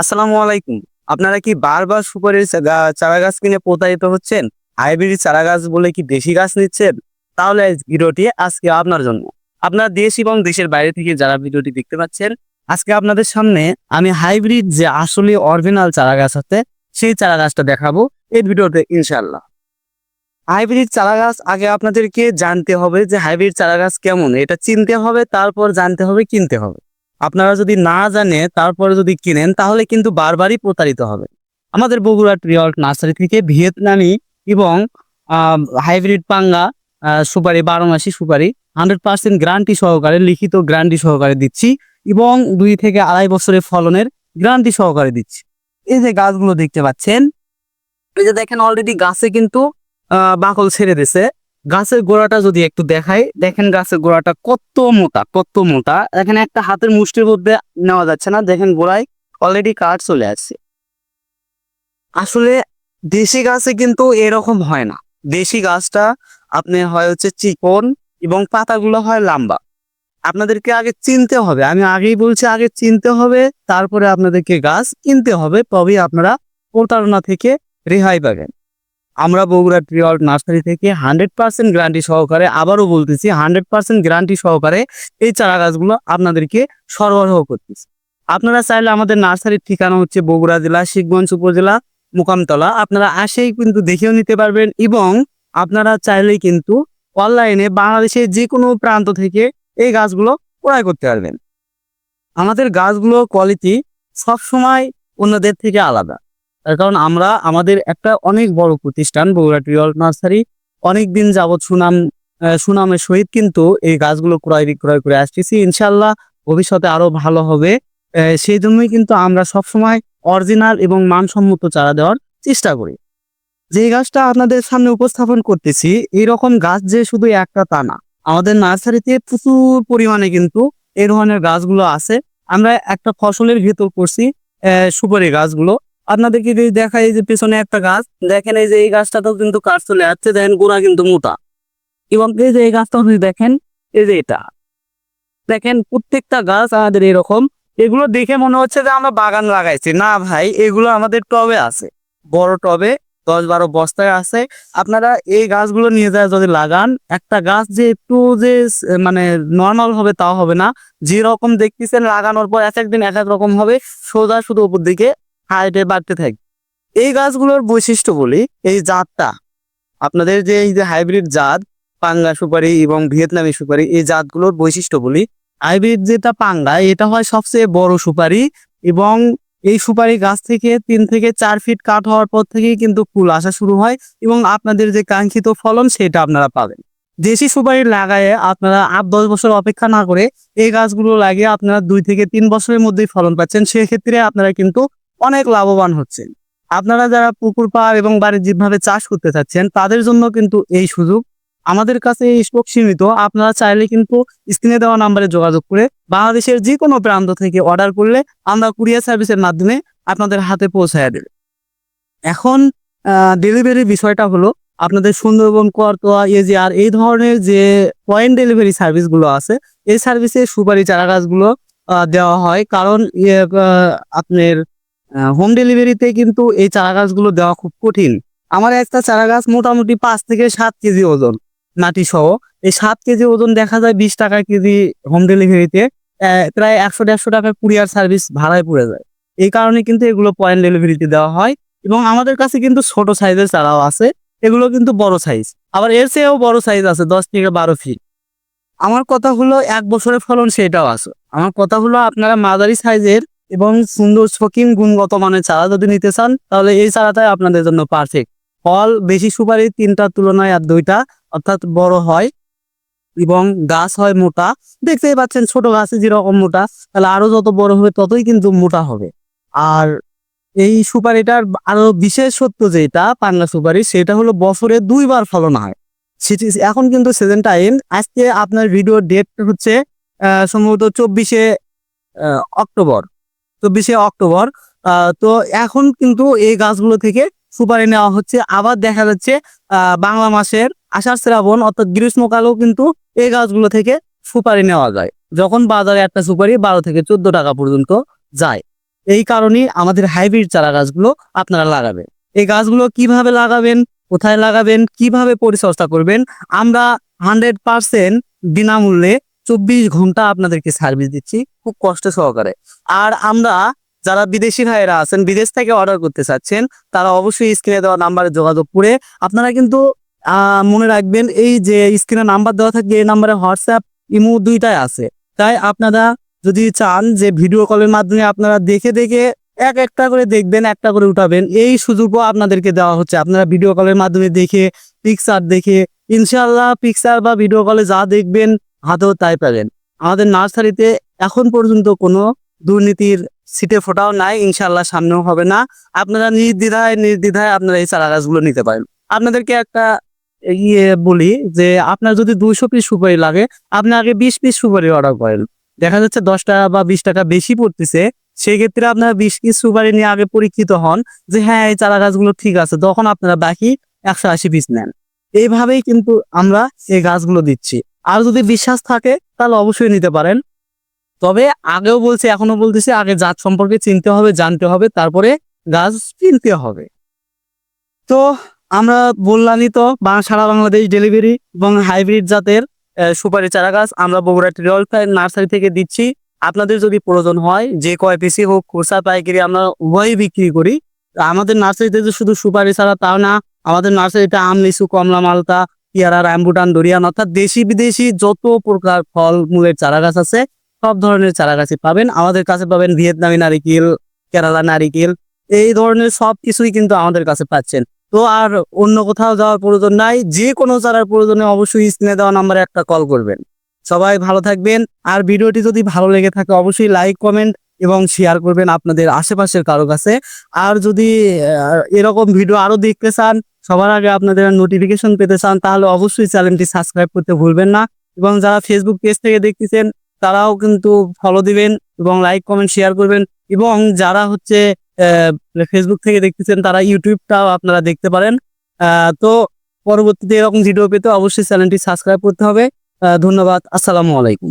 আসসালামু আলাইকুম। আপনারা কি বারবার সুপারির চারা গাছ কিনে প্রতারিত হচ্ছেন? হাইব্রিড চারা গাছ বলে কি দেশি গাছ নিচ্ছেন? তাহলে ভিডিওটি আজকে আপনার জন্য। আপনার দেশ এবং দেশের বাইরে থেকে যারা ভিডিওটি দেখতে পাচ্ছেন, আজকে আপনাদের সামনে আমি হাইব্রিড যে আসলে অরিজিনাল চারা গাছ আছে, সেই চারা গাছটা দেখাবো এই ভিডিওতে ইনশাল্লাহ হাইব্রিড চারা গাছ আগে আপনাদেরকে জানতে হবে যে হাইব্রিড চারা গাছ কেমন, এটা চিনতে হবে, তারপর জানতে হবে, কিনতে হবে। আপনারা যদি না জানে, তারপরে যদি কিনেন, তাহলে কিন্তু বারবারই প্রতারিত হবে। আমাদের বগুড়া ট্রিয়ল্ট নার্সারি থেকে ভিয়েতনামি এবং হাইব্রিড পাঙ্গা সুপারি, বারো মাসি সুপারি, হান্ড্রেড পার্সেন্ট গ্যারান্টি সহকারে, লিখিত গ্যারান্টি সহকারে দিচ্ছি এবং দুই থেকে আড়াই বছরের ফলনের গ্যারান্টি সহকারে দিচ্ছি। এই যে গাছগুলো দেখতে পাচ্ছেন, এই যে দেখেন অলরেডি গাছে কিন্তু বাকল ছেড়ে দিছে গাছের গোড়াটা যদি একটু দেখাই, দেখেন গাছের গোড়াটা কত মোটা কত মোটা। এখানে একটা হাতের মুষ্টির মধ্যে নেওয়া যাচ্ছে না, দেখেন গোড়ায় অলরেডি কাঠ চলে আসছে। আসলে দেশি গাছে কিন্তু এরকম হয় না। দেশি গাছটা আপনি হয় হচ্ছে চিকন এবং পাতাগুলো হয় লম্বা। আপনাদেরকে আগে চিনতে হবে, আমি আগেই বলছি আগে চিনতে হবে, তারপরে আপনাদেরকে গাছ কিনতে হবে, তবেই আপনারা প্রতারণা থেকে রেহাই পাবেন। আমরা বগুড়া ট্রিয়ল নার্সারি থেকে হান্ড্রেড পার্সেন্ট গ্যারান্টি সহকারে আবারও বলতেছি, হান্ড্রেড পার্সেন্ট গ্যারান্টি সহকারে এই চারা গাছগুলো আপনাদেরকে সরবরাহ করতেছি। আপনারা চাইলে আমাদের নার্সারির ঠিকানা হচ্ছে বগুড়া জেলা শিখগঞ্জ উপজেলা, মুকামতলা। আপনারা আসেই কিন্তু দেখেও নিতে পারবেন এবং আপনারা চাইলেই কিন্তু অনলাইনে বাংলাদেশের যে কোনো প্রান্ত থেকে এই গাছগুলো ক্রয় করতে পারবেন। আমাদের গাছগুলো কোয়ালিটি সবসময় অন্যদের থেকে আলাদা। তার কারণ আমরা, আমাদের একটা অনেক বড় প্রতিষ্ঠান, বগুড়া ট্রিয়ল নার্সারি। অনেক দিন যাবৎ সুনাম সুনামের সহিত কিন্তু এই গাছগুলো ক্রয় বিক্রয় করে আসতেছি। ইনশাল্লাহ ভবিষ্যতে আরও ভালো হবে। সেই জন্যই কিন্তু আমরা সবসময় অরিজিনাল এবং মানসম্মত চারা দেওয়ার চেষ্টা করি। যে গাছটা আপনাদের সামনে উপস্থাপন করতেছি, এইরকম গাছ যে শুধু একটা তা না, আমাদের নার্সারিতে প্রচুর পরিমাণে কিন্তু এই ধরনের গাছগুলো আছে। আমরা একটা ফসলের ভেতর করছি সুপারি গাছগুলো। আপনাদেরকে যদি দেখাই এই যে পেছনে একটা গাছ, দেখেন এই যে এই গাছটাতেও কিন্তু কাঠ চলে যাচ্ছে দেখেন গোড়া কিন্তু মোটা। এবং এই যে এই গাছটাও যদি দেখেন, এই যে এটা। দেখেন প্রত্যেকটা গাছ আমাদের এরকম। এগুলো দেখে মনে হচ্ছে যে আমরা বাগান লাগাইছি। না ভাই, এগুলো আমাদের টবে আছে। বড় টবে, দশ বারো বস্তায় আছে। আপনারা এই গাছগুলো নিয়ে যায় যদি লাগান, একটা গাছ যে একটু যে মানে নর্মাল হবে তাও হবে না। যেরকম দেখতেছেন, লাগানোর পর এক একদিন এক এক রকম হবে। সোজা শুধু উপর দিকে হাইটে বাড়তে থাকে। এই গাছগুলোর বৈশিষ্ট্য বলি, এই জাতটা, আপনাদের যে এই যে হাইব্রিড জাত, পাঙ্গা সুপারি এবং ভিয়েতনামি সুপারি, এই জাতগুলোর বৈশিষ্ট্য বলি, হাইব্রিড যেটা পাঙ্গা, এটা হয় সবচেয়ে বড় সুপারি এবং এই সুপারি গাছ থেকে তিন থেকে চার ফিট কাঠ হওয়ার পর থেকেই কিন্তু ফুল আসা শুরু হয় এবং আপনাদের যে কাঙ্ক্ষিত ফলন সেটা আপনারা পাবেন। দেশি সুপারি লাগায়ে আপনারা আট দশ বছর অপেক্ষা না করে এই গাছগুলো লাগিয়ে আপনারা দুই থেকে তিন বছরের মধ্যেই ফলন পাচ্ছেন। সেক্ষেত্রে আপনারা কিন্তু অনেক লাভবান হচ্ছেন। আপনারা যারা পুকুর পাড় এবং বাণিজ্যিকভাবে চাষ করতে চাচ্ছেন, তাদের জন্য কিন্তু এই সুযোগ। আমাদের কাছে এই স্টক সীমিত, আপনারা চাইলে কিন্তু স্ক্রিনে দেওয়া নাম্বারে যোগাযোগ করে বাংলাদেশের যে কোনো প্রান্ত থেকে অর্ডার করলে আমরা কুরিয়ার সার্ভিসের মাধ্যমে আপনাদের হাতে পৌঁছায় দেবে। এখন ডেলিভারির বিষয়টা হলো আপনাদের সুন্দরবন, করতোয়া, এজিআর এই ধরনের যে পয়েন্ট ডেলিভারি সার্ভিসগুলো আছে, এই সার্ভিসে সুপারি চারা গাছগুলো দেওয়া হয়। কারণ আপনার হোম ডেলিভারিতে কিন্তু এই চারা গাছগুলো দেওয়া খুব কঠিন। আমার একটা চারা গাছ মোটামুটি পাঁচ থেকে সাত কেজি ওজন নাটি সহ। এই সাত কেজি ওজন দেখা যায় বিশ টাকা কেজি হোম ডেলিভারিতে প্রায় একশো দেড়শো টাকা কুরিয়ার সার্ভিস ভাড়ায় পড়ে যায়। এই কারণে কিন্তু এগুলো পয়েন্ট ডেলিভারিতে দেওয়া হয় এবং আমাদের কাছে কিন্তু ছোট সাইজের চারাও আছে। এগুলো কিন্তু বড় সাইজ আবার এর চেয়েও বড় সাইজ আছে, দশ থেকে বারো ফিট আমার কথা হলো, এক বছরের ফলন সেটাও আছে। আমার কথা হলো, আপনারা মাঝারি সাইজের এবং সুন্দর শৌখিন গুণগত মানের চারা যদি নিতে চান, তাহলে এই চারাটাই আপনাদের জন্য পারফেক্ট ফল বেশি সুপারি তিনটার তুলনায় আর দুইটা অর্থাৎ বড় হয় এবং গাছ হয় মোটা। দেখতেই পাচ্ছেন ছোট গাছে যেরকম মোটা, তাহলে আরও যত বড় হবে ততই কিন্তু মোটা হবে। আর এই সুপারিটার আরও বিশেষত্ব যেটা, পাঙ্গা সুপারি, সেটা হলো বছরে দুইবার ফলন হয়। সেটি এখন কিন্তু সিজন টাইম আজকে আপনার ভিডিও ডেট হচ্ছে সম্ভবত চব্বিশে অক্টোবর। চব্বিশে অক্টোবর তো এখন কিন্তু এই গাছগুলো থেকে সুপারি নেওয়া হচ্ছে। আবার দেখা যাচ্ছে বাংলা মাসের আষাঢ় শ্রাবণ অর্থাৎ গ্রীষ্মকালেও কিন্তু এই গাছগুলো থেকে সুপারি নেওয়া যায়। যখন বাজারে একটা সুপারি বারো থেকে চোদ্দ টাকা পর্যন্ত যায়। এই কারণেই আমাদের হাইব্রিড চারা গাছগুলো আপনারা লাগাবেন। এই গাছগুলো কীভাবে লাগাবেন, কোথায় লাগাবেন, কীভাবে পরিচর্যা করবেন, আমরা হান্ড্রেড পার্সেন্ট বিনামূল্যে চব্বিশ ঘণ্টা আপনাদেরকে সার্ভিস দিচ্ছি, খুব কষ্ট সহকারে। আর আমরা যারা বিদেশি ভাইয়েরা আছেন, বিদেশ থেকে অর্ডার করতে চাচ্ছেন, তারা অবশ্যই স্ক্রিনে দেওয়া নাম্বারে যোগাযোগ করে আপনারা কিন্তু মনে রাখবেন এই যে স্ক্রিনে নাম্বার দেওয়া থাকে, এই নাম্বারে হোয়াটসঅ্যাপ ইমো দুইটাই আছে। তাই আপনারা যদি চান যে ভিডিও কলের মাধ্যমে আপনারা দেখে দেখে এক একটা করে দেখবেন, একটা করে উঠাবেন, এই সুযোগও আপনাদেরকে দেওয়া হচ্ছে। আপনারা ভিডিও কলের মাধ্যমে দেখে পিকচার দেখে ইনশাল্লাহ পিকচার বা ভিডিও কলে যা দেখবেন হাতেও তাই পাবেন। আমাদের নার্সারিতে এখন পর্যন্ত কোনো দুর্নীতির সিটে ফোটাও নাই ইনশাল্লাহ সামনেও হবে না। আপনারা নির্দ্বিধায় নির্দ্বিধায় আপনারা এই চারা গাছগুলো নিতে পারেন। আপনাদেরকে একটা ইয়ে বলি যে, আপনার যদি দুইশো পিস সুপারি লাগে, আপনি আগে বিশ পিস সুপারি অর্ডার করেন। দেখা যাচ্ছে দশ টাকা বা বিশ টাকা বেশি পড়তেছে সেই ক্ষেত্রে আপনারা বিশ পিস সুপারি নিয়ে আগে পরীক্ষিত হন যে হ্যাঁ এই চারা গাছগুলো ঠিক আছে। তখন আপনারা বাকি একশো আশি পিস নেন। এইভাবেই কিন্তু আমরা এই গাছগুলো দিচ্ছি। আর যদি বিশ্বাস থাকে, তাহলে অবশ্যই নিতে পারেন। তবে আগেও বলছি এখনও বলতেছি, আগে জাত সম্পর্কে চিনতে হবে, জানতে হবে, তারপরে গাছ কিনতে হবে। তো আমরা বললামই তো সারা বাংলাদেশ ডেলিভারি এবং হাইব্রিড জাতের সুপারি চারা গাছ আমরা বগুড়া ট্রিয়ল নার্সারি থেকে দিচ্ছি। আপনাদের যদি প্রয়োজন হয়, যে কয় পিসি হোক, খোসা, পাইকারি, আমরা উভয়ই বিক্রি করি। আমাদের নার্সারিতে যে শুধু সুপারি ছাড়া তাও না, আমাদের নার্সারিতে আম, লিচু, কমলা, মালতা পেয়ারা, রামবুটান, দরিয়ান অর্থাৎ দেশি বিদেশি যত প্রকার ফল মূলের চারা গাছ আছে, সব ধরনের চারা গাছই পাবেন। আমাদের কাছে পাবেন ভিয়েতনামি নারিকেল, কেরালা নারিকেল, এই ধরনের সব কিছুই কিন্তু আমাদের কাছে পাচ্ছেন। তো আর অন্য কোথাও যাওয়ার প্রয়োজন নাই, যে কোনো চারার প্রয়োজনে অবশ্যই স্ক্রিনে দেওয়া নাম্বারে একটা কল করবেন। সবাই ভালো থাকবেন, আর ভিডিওটি যদি ভালো লেগে থাকে অবশ্যই লাইক, কমেন্ট এবং শেয়ার করবেন আপনাদের আশেপাশের কারও কাছে। আর যদি এরকম ভিডিও আরও দেখতে চান সবার আগে আপনাদের নোটিফিকেশন পেতে চান, তাহলে অবশ্যই চ্যানেলটি সাবস্ক্রাইব করতে ভুলবেন না। এবং যারা ফেসবুক পেজ থেকে দেখতেছেন, তারাও কিন্তু ফলো দিবেন এবং লাইক কমেন্ট শেয়ার করবেন। এবং যারা হচ্ছে ফেসবুক থেকে দেখতেছেন, তারা ইউটিউবটাও আপনারা দেখতে পারেন। তো পরবর্তীতে এরকম ভিডিও পেতে অবশ্যই চ্যানেলটি সাবস্ক্রাইব করতে হবে। ধন্যবাদ। আসসালামু আলাইকুম।